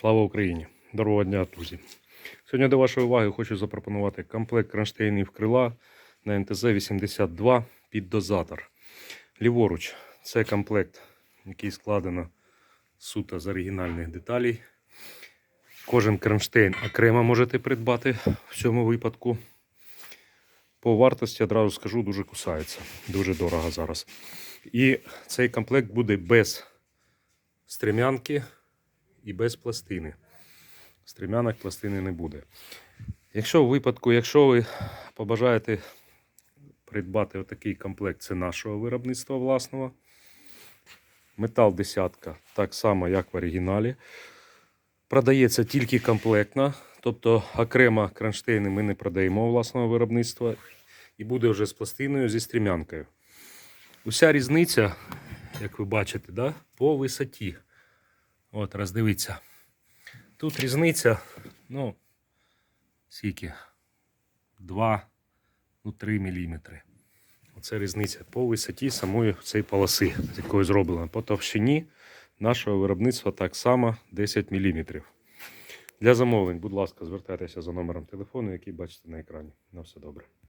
Слава Україні! Доброго дня, друзі! Сьогодні до вашої уваги хочу запропонувати комплект кронштейнів крила на НТЗ-82 під дозатор. Ліворуч це комплект, який складено суто з оригінальних деталей. Кожен кронштейн окремо можете придбати в цьому випадку. По вартості одразу скажу, дуже кусається. Дуже дорого зараз. І цей комплект буде без стрімянки і без пластини. Стрімянок пластини не буде. Якщо у випадку, якщо ви побажаєте придбати отакий комплект, це нашого виробництва власного. Метал десятка, так само, як в оригіналі. Продається тільки комплектно, тобто окремо кронштейни ми не продаємо власного виробництва. І буде вже з пластиною зі стрімянкою. Уся різниця, як ви бачите, да, по висоті. От, роздивіться. Тут різниця, ну, скільки? 2, ну, 3 мм. Оце різниця по висоті самої цієї полоси, з якої зроблено. По товщині нашого виробництва так само 10 мм. Для замовлень, будь ласка, звертайтеся за номером телефону, який бачите на екрані. На все добре.